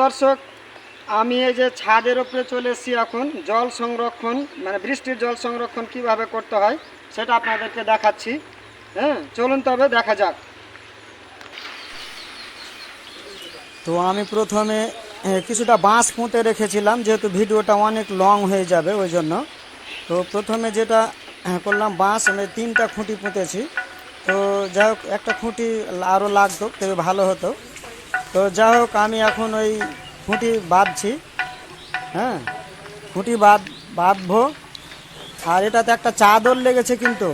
দর্শক, আমি এই যে ছাদের উপরে চলে এসেছি এখন, জল সংরক্ষণ মানে বৃষ্টির জল সংরক্ষণ কীভাবে করতে হয়, সেটা আপনাদেরকে দেখাচ্ছি। হ্যাঁ চলুন তবে দেখা যাক। তো আমি প্রথমে কিছুটা বাঁশ পুঁতে রেখেছিলাম, যেহেতু ভিডিওটা অনেক লং হয়ে যাবে, ওই জন্য। তো প্রথমে যেটা করলাম বাঁশ, আমি তিনটা খুঁটি পুঁতেছি। তো যাই হোক, একটা খুঁটি আরও লাগতো, তবে ভালো হতো। তো যা হোক, আমি এখন ওই খুঁটি বাঁধছি। হ্যাঁ খুঁটি বাঁধ বাঁধবো। আর এটাতে একটা চাদর লেগেছে কিন্তু,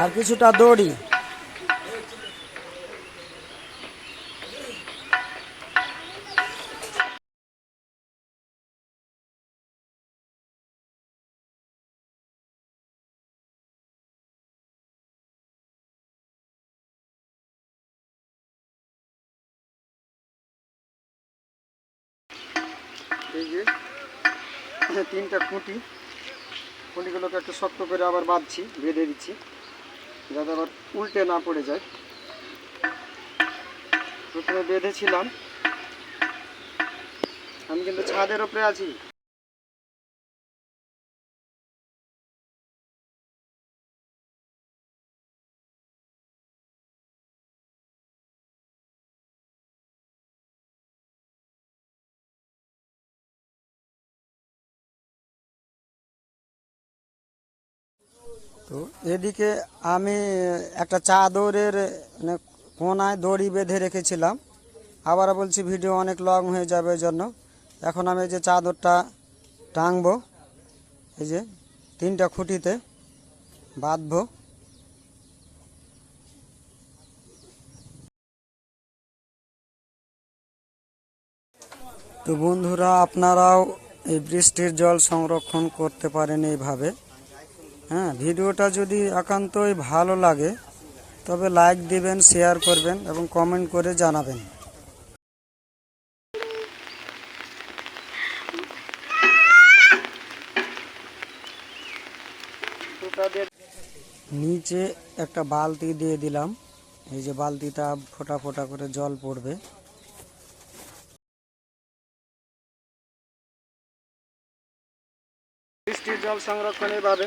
আর কিছুটা দড়ি। এই যে তিনটা খুঁটি। খুঁটিগুলোকে একটু শক্ত করে আবার বাঁধছি, বেঁধে দিচ্ছি, যাতে আবার উল্টে না পড়ে যায়। প্রথমে বেঁধেছিলাম। আমি কিন্তু ছাদের ওপরে আছি। তো এদিকে আমি একটা চাদরের মানে কোনায় দড়ি বেঁধে রেখেছিলাম। আবার বলছি, ভিডিও অনেক লং হয়ে যাবে জন্য। এখন আমি যে চাদরটা টাঙবো, এই যে তিনটা খুঁটিতে বাঁধবো। তো বন্ধুরা, আপনারাও এই বৃষ্টির জল সংরক্ষণ করতে পারেন এইভাবে। হ্যাঁ ভিডিওটা যদি একান্তই ভালো লাগে, তবে লাইক দিবেন শেয়ার করবেন এবং কমেন্ট করে জানাবেন। নিচে একটা বালতি দিয়ে দিলাম। এই যে বালতিটা ফোটা ফোটা করে জল পড়বে। বৃষ্টির জল সংরক্ষণ এভাবে